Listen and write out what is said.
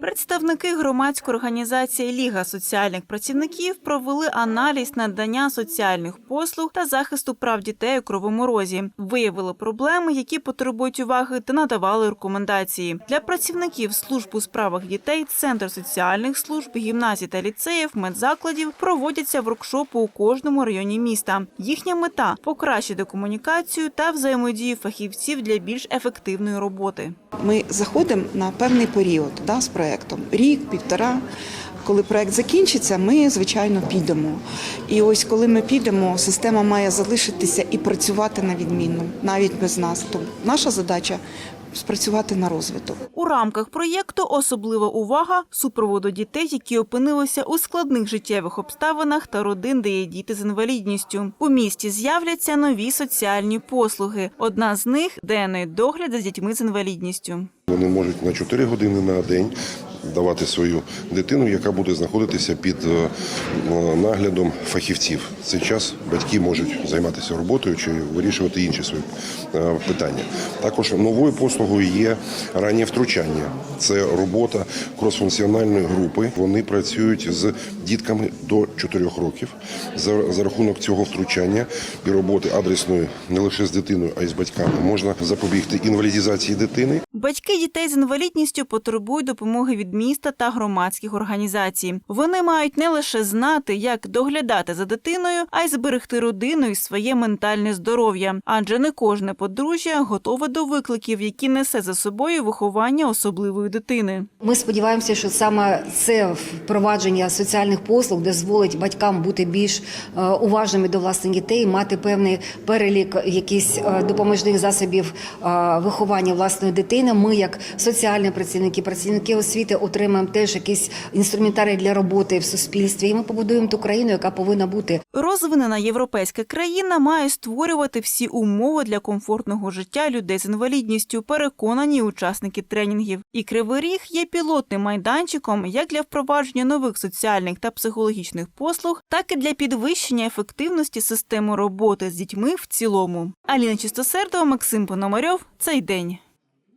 Представники громадської організації Ліга соціальних працівників провели аналіз надання соціальних послуг та захисту прав дітей у Кривому Розі. Виявили проблеми, які потребують уваги, та надавали рекомендації для працівників служб у справах дітей, центр соціальних служб, гімназій та ліцеїв, медзакладів проводяться воркшопи у кожному районі міста. Їхня мета покращити комунікацію та взаємодію фахівців для більш ефективної роботи. Ми заходимо на певний період да, проєктом рік, півтора. Коли проєкт закінчиться, ми звичайно підемо. І ось коли ми підемо, система має залишитися і працювати на відмінно, навіть без нас. Тому наша задача спрацювати на розвиток. У рамках проєкту особлива увага супроводу дітей, які опинилися у складних життєвих обставинах та родин, де є діти з інвалідністю. У місті з'являться нові соціальні послуги. Одна з них денний догляд за дітьми з інвалідністю. Вони можуть на 4 години на день давати свою дитину, яка буде знаходитися під е, е, наглядом фахівців. Цей час батьки можуть займатися роботою чи вирішувати інші свої е, питання. Також новою послугою є раннє втручання. Це робота кросфункціональної групи. Вони працюють з дітками до 4 років. За рахунок цього втручання і роботи адресної не лише з дитиною, а й з батьками можна запобігти інвалідізації дитини Батьки дітей з інвалідністю потребують допомоги від міста та громадських організацій. Вони мають не лише знати, як доглядати за дитиною, а й зберегти родину і своє ментальне здоров'я. Адже не кожне подружжя готове до викликів, які несе за собою виховання особливої дитини. Ми сподіваємося, що саме це впровадження соціальних послуг дозволить батькам бути більш е, уважними до власних дітей, мати певний перелік якихось е, допоміжних засобів е, виховання власної дитини. Ми, як соціальні працівники, працівники освіти, отримаємо теж якийсь інструментарій для роботи в суспільстві. І ми побудуємо ту країну, яка повинна бути. Розвинена європейська країна має створювати всі умови для комфортного життя людей з інвалідністю, переконані учасники тренінгів. І Кривий Ріг є пілотним майданчиком як для впровадження нових соціальних та психологічних послуг, так і для підвищення ефективності системи роботи з дітьми в цілому. Аліна Чистосердова, Максим Пономарьов. Цей день.